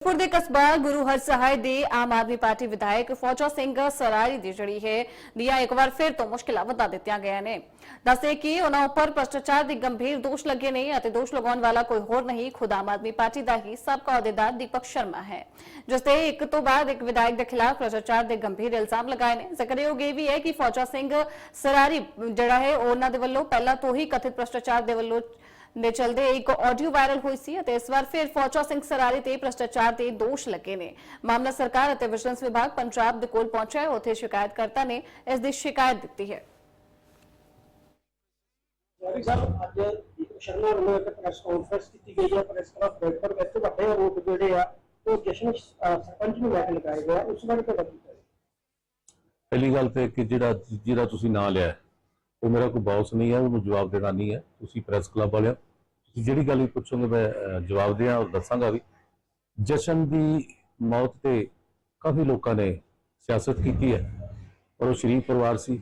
ਫਿਰੋਜ਼ਪੁਰ ਦੇ ਕਸਬਾ ਗੁਰੂ ਹਰਸਹਾਏ ਦੇ ਆਮ ਆਦਮੀ ਪਾਰਟੀ ਵਿਧਾਇਕ ਫੌਜਾ ਸਿੰਘ ਸਰਾਰੀ ਦੀ ਜਿਹੜੀ ਹੈ ਦੀਆਂ ਇੱਕ ਵਾਰ ਫਿਰ ਤੋਂ ਮੁਸ਼ਕਿਲਾਂ ਵਧਾ ਦਿੱਤੀਆਂ ਗਈਆਂ ਨੇ। ਦੱਸੇ ਕਿ ਉਹਨਾਂ ਉੱਪਰ ਭ੍ਰਸ਼ਟਾਚਾਰ ਦੇ ਗੰਭੀਰ ਦੋਸ਼ ਲੱਗੇ ਨੇ ਅਤੇ ਦੋਸ਼ ਲਗਾਉਣ ਵਾਲਾ ਕੋਈ ਹੋਰ ਨਹੀਂ, ਖੁਦ ਆਮ ਆਦਮੀ ਪਾਰਟੀ ਦਾ ਹੀ ਸਾਬਕਾ ਅਹੁਦੇਦਾਰ ਦੀਪਕ ਸ਼ਰਮਾ ਹੈ। ਜਿਸ ਤੇ ਇੱਕ ਤੋਂ ਬਾਅਦ ਇੱਕ ਵਿਧਾਇਕ ਦੇ ਖਿਲਾਫ ਭ੍ਰਸ਼ਟਾਚਾਰ ਦੇ ਗੰਭੀਰ ਇਲਜ਼ਾਮ ਲਗਾਏ ਨੇ। ਜ਼ਿਕਰਯੋਗ ਇਹ ਵੀ ਹੈ ਕਿ ਫੌਜਾ ਸਿੰਘ ਸਰਾਰੀ ਜਿਹੜਾ ਹੈ, ਉਹਨਾਂ ਦੇ ਵੱਲੋਂ ਪਹਿਲਾਂ ਤੋਂ ਹੀ ਕਥਿਤ ਭ੍ਰਸ਼ਟਾਚਾਰ ਦੇ ਵੱਲੋਂ ਦੇ ਚਲਦੇ ਇੱਕ ਆਡੀਓ ਵਾਇਰਲ ਹੋਈ ਸੀ ਅਤੇ ਇਸ ਵਾਰ ਫਿਰ ਫੌਜਾ ਸਿੰਘ ਸਰਾਰੀ ਤੇ ਭ੍ਰਸ਼ਟਾਚਾਰ ਦੇ ਦੋਸ਼ ਲੱਗੇ ਨੇ। ਮਾਮਲਾ ਸਰਕਾਰ ਅਤੇ ਵਿਜੀਲੈਂਸ ਵਿਭਾਗ ਪੰਜਾਬ ਦੇ ਕੋਲ ਪਹੁੰਚਿਆ ਹੈ। ਉੱਥੇ ਸ਼ਿਕਾਇਤਕਰਤਾ ਨੇ ਇਸ ਦੀ ਸ਼ਿਕਾਇਤ ਦਿੱਤੀ ਹੈ। ਯਾਰੀ ਸਾਹਿਬ ਅੱਜ ਸ਼ਰਮਾ ਵੱਲੋਂ ਇੱਕ ਪ੍ਰੈਸ ਕਾਨਫਰੰਸ ਕੀਤੀ ਗਈ ਹੈ। ਪ੍ਰੈਸ ਕਾਨਫਰੰਸ ਪਰ ਵਿੱਚ ਵੱਡੇ ਆਰੋਪ ਜਿਹੜੇ ਆ ਉਹ ਜਸ਼ਨ ਸਰਪੰਚ ਨੂੰ ਲੈ ਕੇ ਲਗਾਏ ਗਏ ਆ ਉਸ ਬਾਰੇ ਤੁਹਾਡਾ ਕੀ? ਪਹਿਲੀ ਗੱਲ ਤੇ ਕਿ ਜਿਹੜਾ ਜਿਹੜਾ ਤੁਸੀਂ ਨਾਂ ਲਿਆ ਉਹ ਮੇਰਾ ਕੋਈ ਬੌਸ ਨਹੀਂ ਹੈ, ਉਹਨੂੰ ਜਵਾਬ ਦੇਣਾ ਨਹੀਂ ਹੈ। ਤੁਸੀਂ ਪ੍ਰੈਸ ਕਲੱਬ ਵਾਲਿਆਂ ਤੁਸੀਂ ਜਿਹੜੀ ਗੱਲ ਵੀ ਪੁੱਛੋਗੇ, ਮੈਂ ਜਵਾਬ ਦਿਆਂ ਔਰ ਦੱਸਾਂਗਾ ਵੀ ਜਸ਼ਨ ਦੀ ਮੌਤ ਤੇ ਕਾਫੀ ਲੋਕਾਂ ਨੇ ਸਿਆਸਤ ਕੀਤੀ ਹੈ ਔਰ ਉਹ ਸ਼ਰੀਫ ਪਰਿਵਾਰ ਸੀ।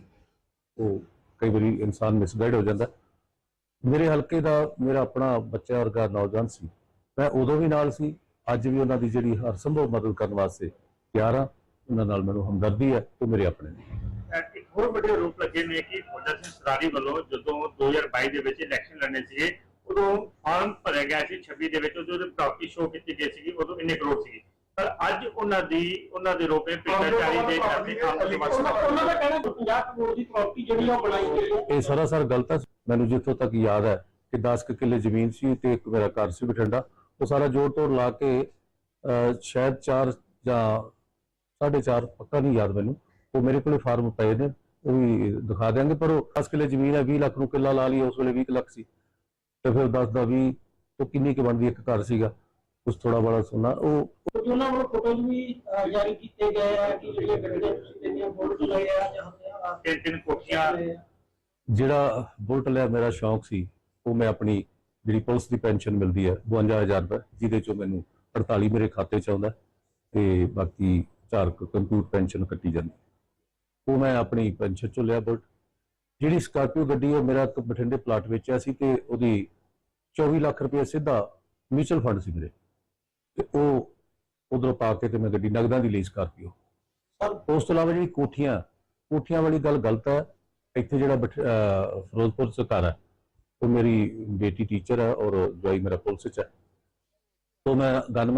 ਉਹ ਕਈ ਵਾਰੀ ਇਨਸਾਨ ਮਿਸਗਾਈਡ ਹੋ ਜਾਂਦਾ। ਮੇਰੇ ਹਲਕੇ ਦਾ ਮੇਰਾ ਆਪਣਾ ਬੱਚਾ ਵਰਗਾ ਨੌਜਵਾਨ ਸੀ। ਮੈਂ ਉਦੋਂ ਵੀ ਨਾਲ ਸੀ। ਅੱਜ ਵੀ ਉਹਨਾਂ ਦੀ ਜਿਹੜੀ ਹਰ ਸੰਭਵ ਮਦਦ ਕਰਨ ਵਾਸਤੇ ਤਿਆਰ ਹਾਂ। ਉਹਨਾਂ ਨਾਲ ਮੈਨੂੰ ਹਮਦਰਦੀ ਹੈ ਉਹ ਮੇਰੇ ਆਪਣੇ ਨੇ। ਹੋਰ ਵੱਡੇ ਆਰੋਪ ਲੱਗੇ ਨੇ ਕਿ ਫੌਜਾ ਸਿੰਘ ਸਰਾਰੀ ਵੱਲੋਂ ਜਦੋਂ 2022 ਦੇ ਵਿੱਚ ਇਲੈਕਸ਼ਨ ਲੜਨੇ ਸੀਗੇ ਉਦੋਂ ਫਾਰਮ ਭਰਿਆ ਗਿਆ ਸੀ 26 ਦੇ ਵਿੱਚ ਉਦੋਂ ਉਹਦੀ ਪ੍ਰਾਪਰਟੀ ਸ਼ੋਅ ਕੀਤੀ ਗਈ ਸੀਗੀ ਉਦੋਂ ਇੰਨੇ ਕਰੋੜ ਸੀਗੀ। ਪਰ ਅੱਜ ਉਹਨਾਂ ਦੀ ਉਹਨਾਂ ਦੇ ਰੋਪੇ ਭ੍ਰਿਸ਼ਟਾਚਾਰੀ ਦੇ ਕਰਦੇ ਕੰਮ ਦੇ ਉਹਨਾਂ ਉਹਨਾਂ ਦਾ ਕਹਿਣਾ ਕਿ 50 ਕਰੋੜ ਦੀ ਪ੍ਰਾਪਰਟੀ ਜਿਹੜੀ ਆ ਉਹ ਬਣਾਈ ਗਈ ਇਹ ਸਰਾਸਰ ਗਲਤ ਹੈ ਮੈਨੂੰ ਜਿੱਥੋਂ ਤੱਕ ਯਾਦ ਹੈ ਕਿ 10 ਕੁ ਕਿੱਲੇ ਜ਼ਮੀਨ ਸੀ ਤੇ ਇੱਕ ਮੇਰਾ ਘਰ ਸੀ ਬਠਿੰਡਾ। ਉਹ ਸਾਰਾ ਜੋੜ ਤੋੜ ਲਾ ਕੇ ਸ਼ਾਇਦ 4 ਜਾਂ 4.5 ਪੱਕਾ ਨਹੀਂ ਯਾਦ ਮੈਨੂੰ। ਉਹ ਮੇਰੇ ਕੋਲੇ ਫਾਰਮ ਪਏ ਨੇ। ਉਹ ਵੀ ਦਿਖਾ ਦਿਆਂਗੇ ਪਰ ਉਹ 10 ਕਿੱਲੇ ਜ਼ਮੀਨ ਹੈ 20 ਲੱਖ ਨੂੰ ਕਿੱਲਾ ਲਾ ਲਈ ਉਸ ਵੇਲੇ 20 ਕੁ ਲੱਖ ਸੀ। ਤੇ ਫਿਰ 10 ਦਾ 20 ਉਹ ਕਿੰਨੀ ਕੁ ਬਣਦੀ ਇੱਕ ਘਰ ਸੀਗਾ ਕੁਛ ਥੋੜਾ ਬੜਾ ਸੋਨਾ ਉਹ ਉਹਨਾਂ ਵੱਲੋਂ ਫੋਟੋਜ਼ ਵੀ ਜਾਰੀ ਕੀਤੇ ਗਏ ਆ ਕਿ ਜਿਹੜੀਆਂ ਗੱਡੀਆਂ ਤੁਸੀਂ ਲੈਣੀਆਂ ਬੋਰਡ ਲਏ ਆ ਜਾਂ ਤਿੰਨ ਤਿੰਨ ਕੋਠੀਆਂ। ਜਿਹੜਾ ਬੁਲਟ ਲਿਆ ਮੇਰਾ ਸ਼ੌਂਕ ਸੀ ਉਹ ਮੈਂ ਆਪਣੀ ਜਿਹੜੀ ਪੁਲਿਸ ਦੀ ਪੈਨਸ਼ਨ ਮਿਲਦੀ ਹੈ 52000 ਰੁਪਏ ਜਿਹਦੇ ਚੋਂ ਮੈਨੂੰ 48 ਮੇਰੇ ਖਾਤੇ 'ਚ ਆਉਂਦਾ ਤੇ ਬਾਕੀ ਚਾਰ ਕੰਪਿਊਟਰ ਪੈਨਸ਼ਨ ਕੱਟੀ ਜਾਂਦੀ ਉਹ ਮੈਂ ਆਪਣੀ ਪੈਨਸ਼ਨ ਚੋਂ ਲਿਆ ਬੁਲਟ। ਜਿਹੜੀ ਸਕਾਰਪੀਓ ਗੱਡੀ ਉਹ ਮੇਰਾ ਬਠਿੰਡੇ ਪਲਾਟ ਵੇਚਿਆ ਸੀ ਤੇ ਉਹਦੀ 24 ਲੱਖ ਰੁਪਏ ਸਿੱਧਾ ਮਿਊਚੁਅਲ ਫੰਡ ਸੀ ਮੇਰੇ। ਤੇ ਉਹ ਉਧਰੋਂ ਪਾ ਕੇ ਤੇ ਮੈਂ ਗੱਡੀ ਨਗਦਾਂ ਦੀ ਲਈ ਸਕਾਰਪੀਓ। ਸਰ ਉਸ ਤੋਂ ਇਲਾਵਾ ਜਿਹੜੀ ਕੋਠੀਆਂ ਕੋਠੀਆਂ ਵਾਲੀ ਗੱਲ ਗਲਤ ਹੈ। ਇੱਥੇ ਜਿਹੜਾ ਫਿਰੋਜ਼ਪੁਰ ਘਰ ਹੈ ਉਹ ਮੇਰੀ ਬੇਟੀ ਟੀਚਰ ਹੈ ਔਰ ਜਵਾਈ ਮੇਰਾ ਪੁਲਿਸ ਚ ਹੈ। ਤੋਂ ਮੈਂ ਗਨਮੈਨ